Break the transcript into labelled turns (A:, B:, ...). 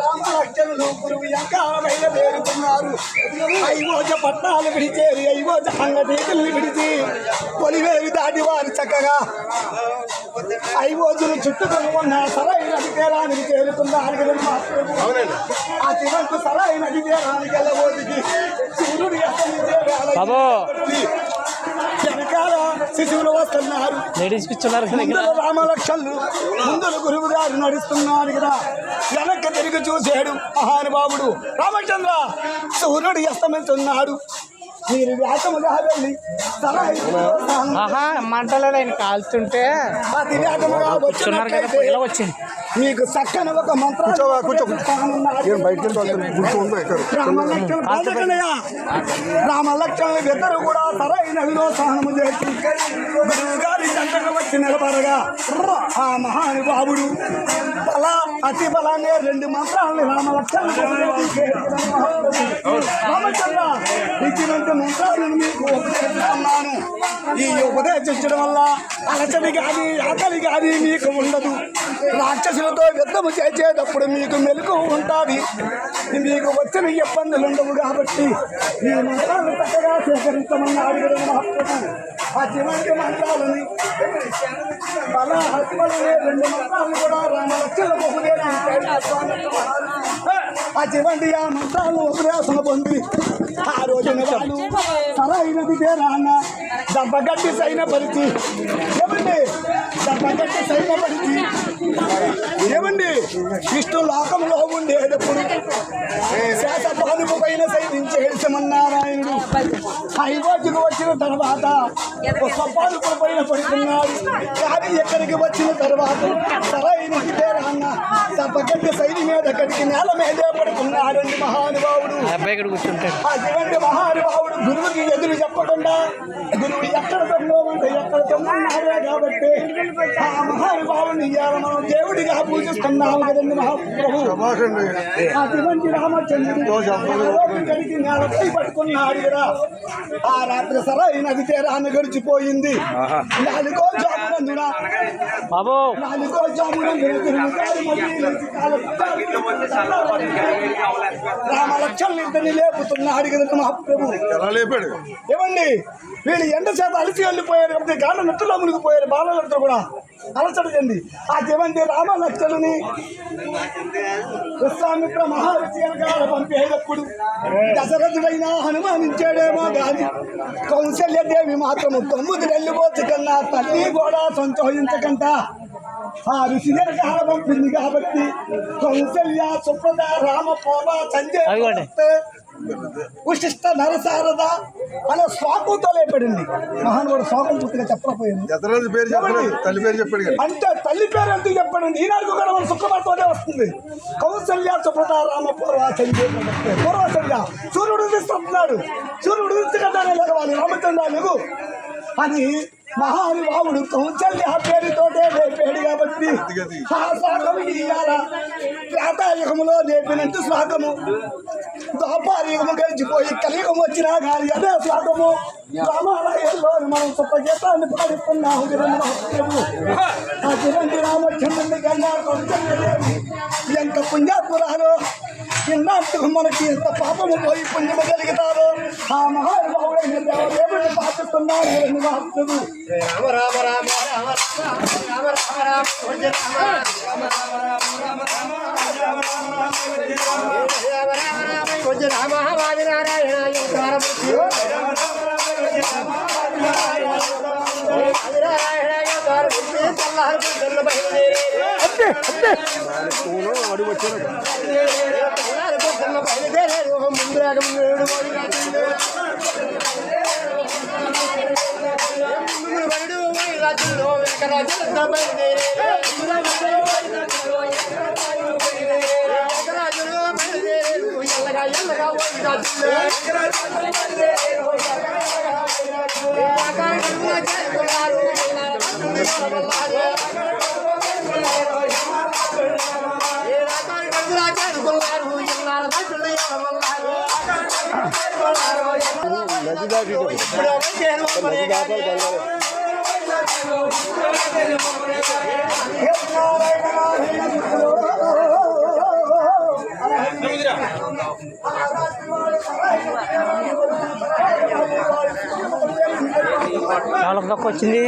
A: రామాచరులు గురువు ఎంకాలమైన వేరుతున్నారు ఐవోజ పట్నాలు విడిచేరి ఐవోజ అంగటీకుల్ని విడిచి కొలివేరు దాటి వారు చక్కగా ఐవోజులు చుట్టుకొని ఉన్న సరైన మా ప్రభు. ఆ చివరకు సరైన తీరానికి వెళ్ళబోతుంది సూర్యుడు. వెనకాల శిశువులు వస్తున్నారు. ముందర రామలక్ష్మణులు ముందర గురువు గారు నడుస్తున్నారు కదా. వెనక్కి తిరిగి చూశాడు మహానుభావుడు రామచంద్ర. సూర్యుడు అస్తమిస్తున్నాడు మీరు వ్యాసముగా వెళ్ళి
B: మంటలో ఆయన కాల్చుంటే వచ్చింది.
A: మీకు చక్కని ఒక మంత్రం.
C: నేను బయటికి
A: బాధకనయ్య. రామలక్ష్మణులు ఇద్దరు కూడా సరైన వినోత్సాహనము చేసి గారి జంటకు వచ్చి నిలబడగా ఆ మహానుభావుడు బల అతి బలాన్ని రెండు మంత్రాలను రామలక్ష్మణులు రామచంద్ర మంత్రాలను మీకు ఉపదేశిస్తున్నాను. ఈ ఉపదేశించడం వల్ల అలచడి కానీ ఆకలి కానీ మీకు ఉండదు. రాక్షసులతో యుద్ధము చేసేటప్పుడు మీకు మెలకు ఉంటుంది. మీకు వచ్చిన ఇబ్బందులు ఉండవు కాబట్టి ఈ మంత్రాలు చక్కగా సేకరించమని కదా ఆ అటువంటి మంత్రాలని బల హతిబలనే రెండు మంత్రాలు కూడా రామలక్ష్మణ అటువంటి ఆ మంత్రాలు ఉపదేశం పొంది ఆ రోజున వాళ్ళు సరైనది రాన దెబ్బగట్టి సైన పరిచి. ఏమండి? దెబ్బగట్టి సైన పరిచి. విష్ణు లోకంలో ఉండేటప్పుడు శాత పానుపు పైన సైనించేడు శ్రీమన్నారాయణుడు హైకోర్టుకు వచ్చిన తర్వాత పానుపు పైన పడుతున్నాడు. కానీ ఎక్కడికి వచ్చిన తర్వాత సరైన రాన్న దెబ్బగట్టి సైని మీద కడికి నేల మీదే పడుతున్నాడండి మహానుభావుడు.
B: అబ్బాయి కూర్చుంటాడు?
A: అటువంటి మహానుభావుడు గురువుకి ఎదురు చెప్పకుండా గురువు ఎక్కడ తొమ్మంటే ఎక్కడ తొమ్మన్నాడే కాబట్టి ఆ మహానుభావుని ఇవాళ మనం దేవుడిగా పూజిస్తున్నాము కదండి మహాప్రభు. అటువంటి రామచంద్రుడు కలిగి నేలపై పట్టుకున్నాడు కదా. ఆ రాత్రి సరైన తీరాన్ని గడిచిపోయింది. నాలుగో జామునందున
B: బాబు.
A: నాలుగో జామునందున ఇద్దరిని లేపుతున్నాడు కదా మహాప్రభు.
C: ఎలా లేపాడు?
A: ఏమండి? వీళ్ళు ఎండ చేత అలసి వెళ్ళిపోయారు కాబట్టి గాఢ నెట్టులో మునిగిపోయారు బాలలతో కూడా. అలసట చెంది. ఆ చెవంటి రామలక్ష్మణుని విశ్వామిత్ర మహారుచి వెనకాల పంపేటప్పుడు దశరథుడైనా హనుమానించాడేమో గాని కౌశల్యదేవి మాత్రము తొమ్మిది వెళ్ళిపోతు కన్నా తల్లి కూడా సంతోషించకంట. ఆ ఋషి వెనకాల పంపింది కాబట్టి కౌశల్య సుప్రద రామ పోమ సంజయ్. ఉశిష్ట నరసారద అనే శ్లోకంతో లేపడింది. మహానుభావుడు శ్లోకం పూర్తిగా చెప్పకపోయింది.
C: ఎతరాజు పేరు చెప్పలేదు తల్లి పేరు చెప్పాడు
A: అంటే తల్లి పేరు ఎందుకు చెప్పండి? ఈనాడు కూడా మన శుక్రవారంతోనే వస్తుంది. కౌసల్య సుప్రత రామ పూర్వాచల్య పూర్వాచల్య సూర్యుడు ఉదిస్తున్నాడు. సూర్యుడు ఉదించకుండానే లేవాలి. రామచంద్ర లేవు అని మహానుభావుడు కౌశల్య పేరుతోటే లేపాడు కాబట్టి ఆ శ్లోకం ఇయ్యాల త్రేతాయుగములో లేపినట్టు శ్లోకము ద్వాపారయుగము గడిచిపోయి కలియుగం వచ్చినా కానీ అదే శ్లోకము రామాలయంలో మనం గొప్ప గీతాన్ని పాడుతున్నాము వినండి మహాప్రభు. ఆ చిరంజి రామచంద్రుని కన్నా కౌశల్యదేవి ఎంత పుణ్యాత్మురాలో ఇన్నాళ్ళు మనకి ఎంత పాపము పోయి పుణ్యము కలుగుతారో ఆ మహానుభావుడైన దేవదేవుడిని పాటిస్తున్నారు వినండి మహాప్రభు
C: అడుగు వచ్చాడు నది దాటి నది దాపాలి నాలుగు
B: నారాయణ
A: వచ్చింది